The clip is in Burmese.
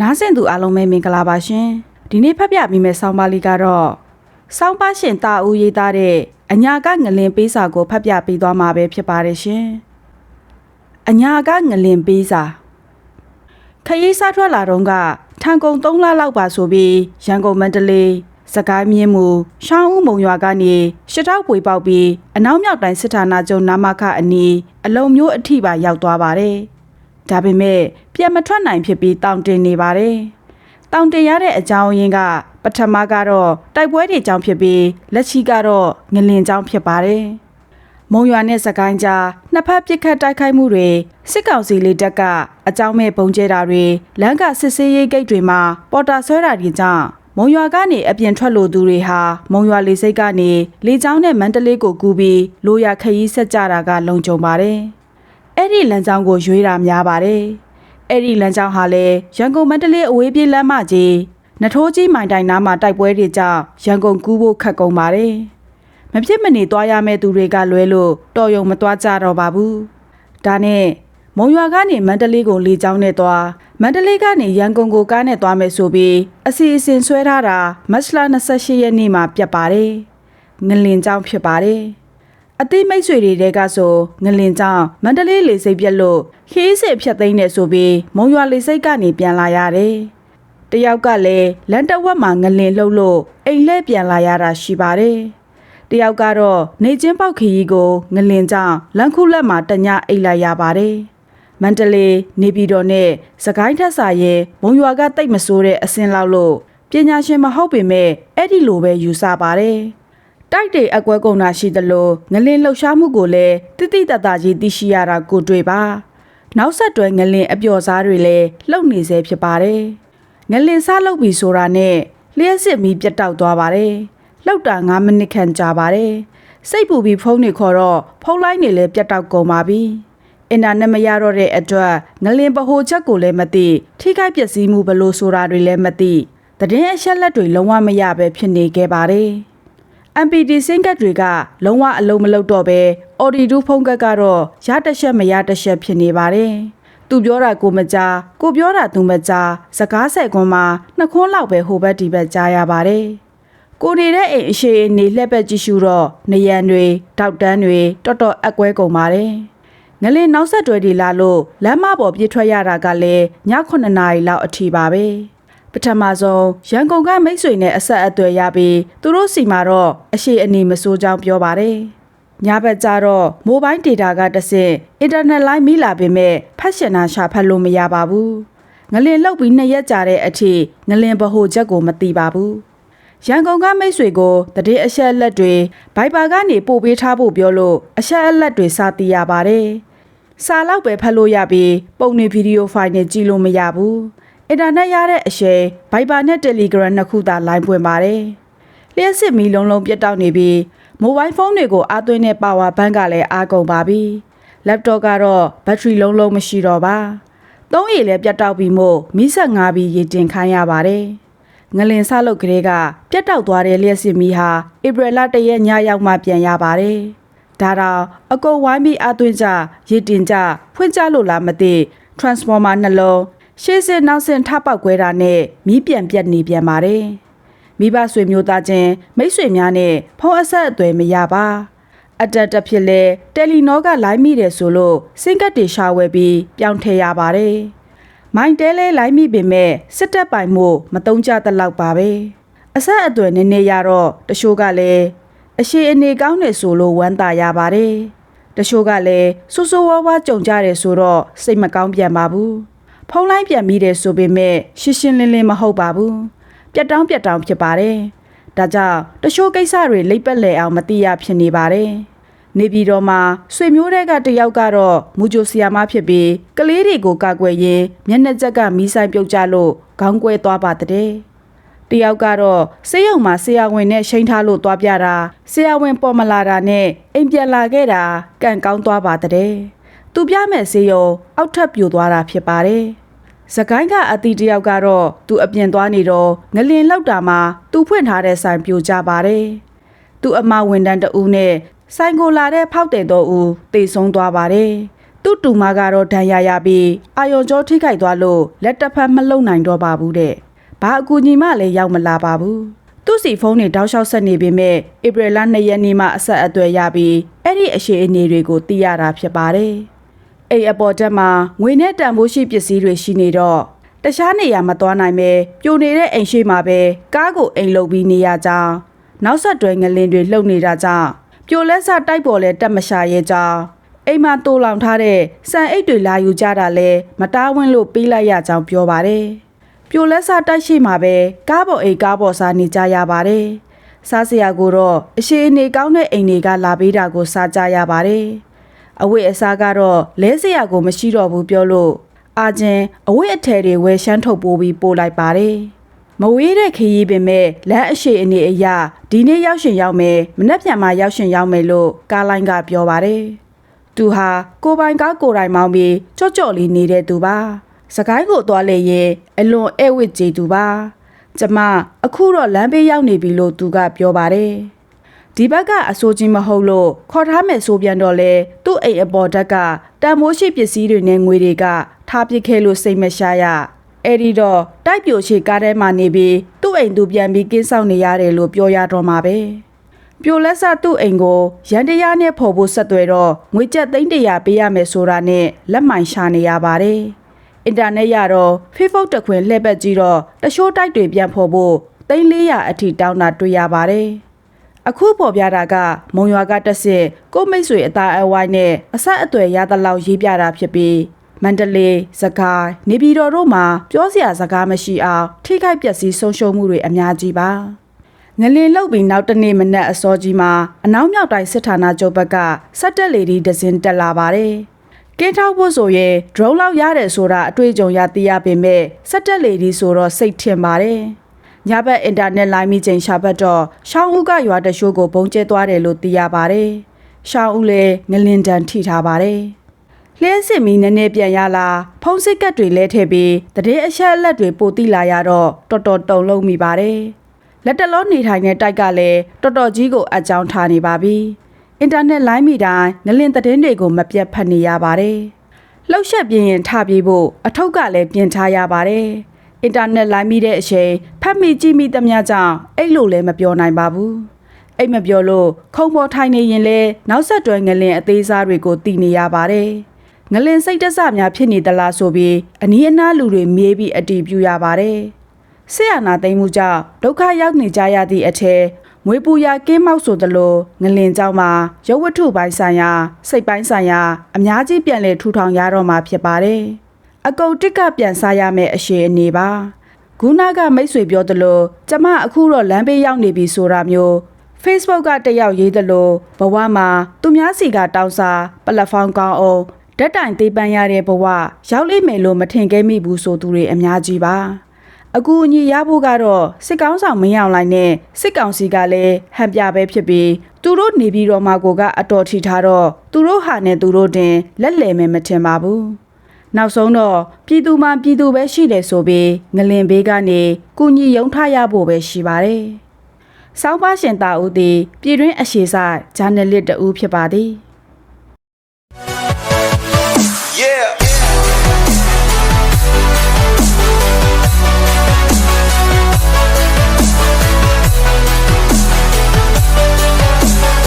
နားဆင်သူအားလုံးပဲမင်္ဂလာပါရှင်ဒီနေ့ဖတ်ပြပေးမယ့်ဆောင်းပါးလေးကတော့ဆောင်းပါးရှင်တာဦးရေးသားတဲ့အညာကငလင်ပေးစာကိုဖတ်ပြပေးသွားမှာပဲဖြစ်ပါတယ်ရှင်အညာကငလင်ပေးစာခရီးစားထွက်လာတော့ကထန်ကုန်3လလောက်ပါဆိုပြီးရန်ကုန်မန္တလေးစကိုင်းမြင်းမူရှောင်းဦးမုံရွာကနေရှစ်တောက်ပွေပေါက်ပြီးအနောက်မြောက်တိုင်းစစ်ဌာနချုပ်နာမခအနီးအလုံမျိုးအထိပါရောက်သွားပါတယ်။ ဒါပေမဲ့ပြန်မထွက်နိုင်ဖြစ်ပြီးတောင်တင်နေပါတယ်။တောင်တင်ရတဲ့အကြောင်းရင်းက ပထမကတော့တိုက်ပွဲတွေကြောင့်ဖြစ်ပြီးလက်ရှိကတော့ငလင်ကြောင့်ဖြစ်ပါတယ်။မုံရွာနဲ့စကိုင်းကြားနှစ်ဖက်ပစ်ခတ်တိုက်ခိုက်မှုတွေစစ်ကောင်စီလေးတပ်ကအကြောင်းမဲ့ပုံကျဲတာတွေလမ်းကစစ်ဆေးရေးဂိတ်တွေမှာပေါ်တာဆွဲတာတွေကြောင့်မုံရွာကနေအပြင်ထွက်လို့သူတွေဟာမုံရွာလေစိတ်ကနေလေကြောင်းနဲ့မန္တလေးကိုကူးပြီးလိုရခရီးဆက်ကြတာကလုံခြုံပါတယ်။ အဲ့ဒီလမ်းကြောင်းကိုရွေးတာများပါတယ်။အဲ့ဒီလမ်းကြောင်းဟာလည်းရန်ကုန်မန္တလေးအဝေးပြေးလမ်းမကြီးနထိုးကြီးမိုင်တိုင်နားမှာတိုက်ပွဲတွေကြောင့်ရန်ကုန်ကူးဖို့ခက်ကုန်ပါတယ်။မဖြစ်မနေသွားရမယ့်သူတွေကလွဲလို့တော်ရုံမသွားကြတော့ပါဘူး။ဒါနဲ့မုံရွာကနေမန္တလေးကိုလေကြောင်းနဲ့သွားမန္တလေးကနေရန်ကုန်ကိုကားနဲ့သွားမယ်ဆိုပြီးအစီအစဉ်ဆွဲထားတာမတ်လ28ရက်နေ့မှာပြတ်ပါတယ်။ငလင်ကြောင်းဖြစ်ပါတယ်။ အသိမိတ်ဆွေတွေတဲကဆိုငလင်ကြောင်းမန္တလေးလေစိတ်ပြက်လို့ခီးစစ်ဖြတ်သိမ်းနေဆိုပြီးမုံရွာလေစိတ်ကနေပြန်လာရတယ်။တယောက်ကလည်းလန်တဝက်မှာငလင်လှုပ်လို့အိမ်လဲပြန်လာရတာရှိပါတယ်။တယောက်ကတော့နေချင်းပေါက်ခီကြီးကိုငလင်ကြောင်းလန်ခုလက်မှာတညအိတ်လိုက်ရပါတယ်။မန္တလေးနေပြည်တော်နဲ့စကိုင်းထက်စာရဲ့မုံရွာကတိတ်မဆိုးတဲ့အစင်းလောက်လို့ပညာရှင်မဟုတ်ပေမဲ့အဲ့ဒီလိုပဲယူဆပါတယ်။ တိုက်တွေအကွဲကုန်တာရှိသလိုငလင်လှုပ်ရှားမှုကိုလည်းတိတိတတ်တာကြီးသိရှိရတာကိုတွေ့ပါ။နောက်ဆက်တွဲငလင်အပျော်စားတွေလည်းလှုပ်နေစေဖြစ်ပါတယ်။ငလင်စားလှုပ်ပြီဆိုတာနဲ့လျှက်စစ်မီးပြတ်တောက်သွားပါတယ်။လှုပ်တာ9မိနစ်ခန့်ကြာပါတယ်။စိတ်ပူပြီးဖုန်းတွေခေါ်တော့ဖုန်းလိုင်းတွေလည်းပြတ်တောက်ကုန်ပါပြီ။အင်တာနက်မရတော့တဲ့အတွက်ငလင်ပဟိုချက်ကိုလည်းမသိထိခိုက်ပျက်စီးမှုဘလို့ဆိုတာတွေလည်းမသိတည်င်းအချက်လက်တွေလုံးဝမရပဲဖြစ်နေခဲ့ပါတယ် MPD စင်ကတ်တွေကလုံးဝအလုံးမလုံးတော့ပဲ Audi2 ဖုန်းကတ်ကတော့ရတချက်မရတချက်ဖြစ်နေပါတယ်သူပြောတာကိုမကြားကိုပြောတာသူမကြားစကားဆက်ကွန်းမှာနှစ်ခွန်းလောက်ပဲဟိုဘက်ဒီဘက်ကြားရပါတယ်ကိုနေတဲ့အိမ်အရှိအနေလှက်ပက်ကြည့်ရှုတော့နေရန်တွေတောက်တန်းတွေတော်တော်အကွဲကုန်ပါတယ်ငလင်နောက်ဆက်တွဲတွေလာလို့လမ်းမပေါ်ပြေးထွက်ရတာကလည်းည9နာရီလောက်အထိပါပဲ ပထမဆုံးရန်ကုန်ကမိတ်ဆွေနဲ့အဆက်အသွယ်ရပြီးသူတို့စီမှာတော့အရှိအနေမစိုးကြောင်းပြောပါတယ်ညဘက်ကျတော့မိုဘိုင်းဒေတာကတဆင့်အင်တာနက်လိုင်းမိလာပေမဲ့ဖတ်ရှင်နာရှာဖတ်လို့မရပါဘူးငလင်လောက်ပြီးနှစ်ရက်ကြာတဲ့အထိငလင်ဗဟိုချက်ကိုမသိပါဘူးရန်ကုန်ကမိတ်ဆွေကိုတတိအဆက်လက်တွေဘိုက်ပါကနေပို့ပေးထားဖို့ပြောလို့အဆက်အလက်တွေစာတီးရပါတယ်စာလောက်ပဲဖတ်လို့ရပြီးပုံနေဗီဒီယိုဖိုင်နဲ့ကြည့်လို့မရဘူး အင်တာနက်ရတဲ့အရှယ် Viber နဲ့ Telegram နှစ်ခုသာလိုင်းပွင့်ပါတယ်လျှက်စစ်မီလုံးလုံးပြတ်တောက်နေပြီးမိုဘိုင်းဖုန်းတွေကိုအားသွင်းတဲ့ power bank ကလည်းအားကုန်ပါပြီ laptop ကတော့ဘက်ထရီလုံးလုံးမရှိတော့ပါသုံးရည်လည်းပြတ်တောက်ပြီးမို့မီးဆက်ငါပြီးရေတင်ခိုင်းရပါတယ်ငလင်ဆလုတ်ကလေးကပြတ်တောက်သွားတဲ့လျှက်စစ်မီဟာဧပြီလ၁ရက်ညရောက်မှပြန်ရပါတယ်ဒါတော့အကုန်ဝိုင်းပြီးအသွင်းကြရည်တင်ကြဖွင့်ကြလို့လားမသိ transformer နှလုံး ရှေ့စစ်နောက်ဆင်ထပောက်ခွဲတာနဲ့မီးပြန်ပြတ်နေပြန်ပါတယ်မိဘဆွေမျိုးသားချင်းမိတ်ဆွေများနဲ့ဖုန်းအဆက်အသွယ်မရပါအတက်တက်ဖြစ်လဲတယ်လီနောကလိုင်းမိတယ်ဆိုလို့စင်ကတ်တွေရှာဝဲပြီးပြောင်းထည့်ရပါတယ်မိုင်းတဲလဲလိုင်းမိပေမဲ့စစ်တပ်ပိုင်မှုမတုံးကြတဲ့လောက်ပါပဲအဆက်အသွယ်နည်းနည်းရတော့တချို့ကလည်းအရှိအနေကောင်းနေဆိုလို့ဝမ်းသာရပါတယ်။တချို့ကလည်းဆူဆူဝါးဝါကြုံကြတယ်ဆိုတော့စိတ်မကောင်းပြန်ပါဘူး။ ဖုံးလိုက်ပြန်ပြီးတယ်ဆိုပေမဲ့ရှင်းရှင်းလင်းလင်းမဟုတ်ပါဘူး။ပြတ်တောင်းပြတ်တောင်းဖြစ်ပါတယ်။ဒါကြောင့်တချို့ကိစ္စတွေလိပ်ပက်လဲအောင်မသိရဖြစ်နေပါတယ်။နေပြည်တော်မှာဆွေမျိုးတွေကတယောက်ကတော့မူဂျိုဆီယာမဖြစ်ပြီးကလေးတွေကိုကာကွယ်ရင်းမျက်နှာကျက်ကမီးဆိုင်ပြုတ်ကြလို့ခေါင်းကွဲသွားပါတဲ့။တယောက်ကတော့ဆေးရုံမှာဆရာဝန်နဲ့ရှိန်ထားလို့သွားပြတာဆရာဝန်ပေါ်မလာတာနဲ့အိမ်ပြန်လာခဲ့တာကန့်ကောင်းသွားပါတဲ့ သူပြမဲ့ဆေးရုံအောက်ထပ်ပြိုသွားတာဖြစ်ပါတယ်စကိုင်းကအတီတယောက်ကတော့သူအပြင်သွားနေတော့ငလင်လောက်တာမှာသူဖွင့်ထားတဲ့ဆိုင်ပြိုကျပါတယ်သူအမဝန်တန်းတဦးနဲ့ဆိုင်ကိုလာတဲ့ဖောက်တယ်တော့ဦးတေဆုံးသွားပါတယ်သူ့တူမကတော့ဒဏ်ရာရပြီးအာယုံကြောထိခိုက်သွားလို့လက်တစ်ဖက်မလုံနိုင်တော့ပါဘူးတဲ့ဘာအကူအညီမှလည်းရောက်မလာပါဘူးသူ့စီဖုန်းတွေတောက်လျှောက်ဆက်နေပေမဲ့ဧပြီလ2ရက်နေ့မှအဆက်အသွယ်ရပြီးအဲ့ဒီအရှိအနေတွေကိုသိရတာဖြစ်ပါတယ် အိမ်အပေါ်တက်မှာငွေနဲ့တန်ဖိုးရှိပစ္စည်းတွေရှိနေတော့တခြားနေရာမသွားနိုင်ပဲပြိုနေတဲ့အိမ်ရှိမှာပဲကားကိုအိမ်လုတ်ပြီးနေရကြောင်းနောက်ဆက်တွဲငလင်တွေလှုပ်နေတာကြောင့်ပြိုလက်စတိုက်ပေါ်လဲတက်မရှာရဲကြောင်းအိမ်မှာတိုးလောင်ထားတဲ့စံအိတ်တွေလာယူကြတာလဲမတားဝင်းလို့ပေးလိုက်ရကြောင်းပြောပါတယ်ပြိုလက်စတိုက်ရှိမှာပဲကားပေါ်အိမ်ကားပေါ်စားနေကြရပါတယ်စားစရာကိုတော့အရှိအနေကောင်းတဲ့အိမ်တွေကလာပေးတာကိုစားကြရပါတယ် အဝိအစားကတော့လဲစရာကိုမရှိတော့ဘူးပြောလို့အာချင်းအဝိအထည်တွေဝယ်ရှမ်းထုတ်ပိုးပြီးပို့လိုက်ပါတယ်မဝေးတဲ့ခရီးပင်မဲ့လမ်းအရှိအနေအရာဒီနေ့ရောက်ရှင်ရောက်မယ်မနှက်ပြန်မှရောက်ရှင်ရောက်မယ်လို့ကားလိုင်းကပြောပါတယ်သူဟာကိုပိုင်ကားကိုယ်တိုင်မောင်းပြီးကြော့ကြော့လေးနေတဲ့သူပါစကိုင်းကိုသွားလေရင်အလွန်အဲဝစ်ကြည်သူပါ ကျမအခုတော့လမ်းဘေးရောက်နေပြီလို့သူကပြောပါတယ် ဒီဘက်ကအဆိုးကြီးမဟုတ်လို့ခေါ်ထားမယ်ဆိုပြန်တော့လေသူ့အိမ်အပေါ်ဓာတ်ကတန်မိုးရှိပစ္စည်းတွေနဲ့ငွေတွေကထားပစ်ခဲ့လို့စိတ်မရှာရအဲ့ဒီတော့တိုက်ပြိုရှိကားထဲမှာနေပြီးသူ့အိမ်သူပြန်ပြီးကင်းဆောင်နေရတယ်လို့ပြောရတော့မှာပဲပြိုလက်ဆသူ့အိမ်ကိုရန်တရားနဲ့ဖော်ဖို့ဆက်သွယ်တော့ငွေကျပ်သိန်းတရာပေးရမယ်ဆိုတာနဲ့လက်မှန်ရှာနေရပါတယ်အင်တာနက်ရတော့ Facebook တခွင်လှည့်ပတ်ကြည့်တော့တရှိုးတိုက်တွေပြန်ဖော်ဖို့သိန်း400အထိတောင်းတာတွေ့ရပါတယ် အခုပေါ်ပြတာကမုံရွာကတက်စစ်ကိုမိတ်ဆွေအသားအဝိုင်းနဲ့အဆက်အသွယ်ရသလောက်ရေးပြတာဖြစ်ပြီးမန္တလေး၊စကိုင်းနေပြည်တော်တို့မှာပြောစရာစကားမရှိအောင်ထိခိုက်ပျက်စီးဆုံးရှုံးမှုတွေအများကြီးပါငလင်လုတ်ပြီးနောက်တနေ့မနက်အစောကြီးမှာအနောက်မြောက်တိုင်းစစ်ဌာနချုပ်ဘက်ကစက်တက်လေဒီဒဇင်တက်လာပါတယ်ကင်းထောက်ဖို့ဆိုရင် drone လောက်ရတယ်ဆိုတာအတွေ့အကြုံရသိရပေမဲ့စက်တက်လေဒီဆိုတော့စိတ်ထင်ပါတယ် ညဘက်အင်တာနက်လိုင်းမိချိန်ရှာဘတ်တော့ရှောင်းဦးကရွာတရှိုးကိုပုံကျဲသွားတယ်လို့သိရပါတယ်။ရှောင်းဦးလည်းငလင်တန်ထိထားပါတယ်။လဲစစ်မီနည်းနည်းပြန်ရလာဖုံးစစ်ကတ်တွေလဲထည့်ပြီးတရေအချက်အလက်တွေပို့တိလာရတော့တော်တော်တုံလုံးမိပါတယ်။လက်တလုံးနေထိုင်တဲ့တိုက်ကလည်းတော်တော်ကြီးကိုအကြောင်းထားနေပါပြီ။အင်တာနက်လိုင်းမိတိုင်းငလင်သတင်းတွေကိုမပြတ်ဖတ်နေရပါတယ်။လှုပ်ရှက်ပြင်းရင်ထပြေးဖို့အထုပ်ကလည်းပြင်ထားရပါတယ်။ အင်တာနက်လိုင်းမိတဲ့အချိန်ဖတ်မိကြည့်မိသမျှကြောင့်အဲ့လိုလည်းမပြောနိုင်ပါဘူး။အိတ်မပြောလို့ခုံပေါ်ထိုင်နေရင်လဲနောက်ဆက်တွဲငလင်အသေးစားတွေကိုတည်နေရပါတယ်။ငလင်စိတ်တဆများဖြစ်နေသလားဆိုပြီးအနီးအနားလူတွေမေးပြီးအတီးပြရပါတယ်။ဆရာနာသိမ်းမှုကြောင့်ဒုက္ခရောက်နေကြရသည့်အထက်မွေပူရာကင်းမောက်ဆိုသလိုငလင်ကြောင်းမှာရုပ်ဝတ္ထုပိုင်းဆိုင်ရာ စိတ်ပိုင်းဆိုင်ရာ အများကြီးပြန်လည်ထူထောင်ရတော့မှာဖြစ်ပါတယ်။ အကုန်တစ်ကပြန်စားရမယ့်အရှိအနေပါ။ဂုနာကမိတ်ဆွေပြောသလိုကျမအခုတော့လမ်းဘေးရောက်နေပြီဆိုတာမျိုး Facebook ကတယောက်ရေးသလိုဘဝမှာသူများစီကတောင်းစားပလက်ဖောင်းကောင်းအောင်ဓာတ်တိုင်သေးပန်းရတဲ့ဘဝရောက်လိမ့်မယ်လို့မထင်ခဲ့မိဘူးဆိုသူတွေအများကြီးပါအကူအညီရဖို့ကတော့စစ်ကောင်းဆောင်မင်းအောင်လိုက်နဲ့စစ်ကောင်စီကလည်းဟန်ပြပဲဖြစ်ပြီးသူတို့နေပြီးတော့မှကိုကအတော်ထီထားတော့သူတို့ဟာနဲ့သူတို့တင်လက်လည်မယ်မထင်ပါဘူး နောက်ဆုံးတော့ပြည်သူမှပြည်သူပဲရှိတယ်ဆိုပြီးငလင်ဘေးကနေကုညီယုံထရဖို့ပဲရှိပါတယ်။စောင်းပါရှင်တာဦးသည်ပြည်တွင်းအရှိဆိုင်ဂျာနယ်လစ်တဦးဖြစ်ပါသည်။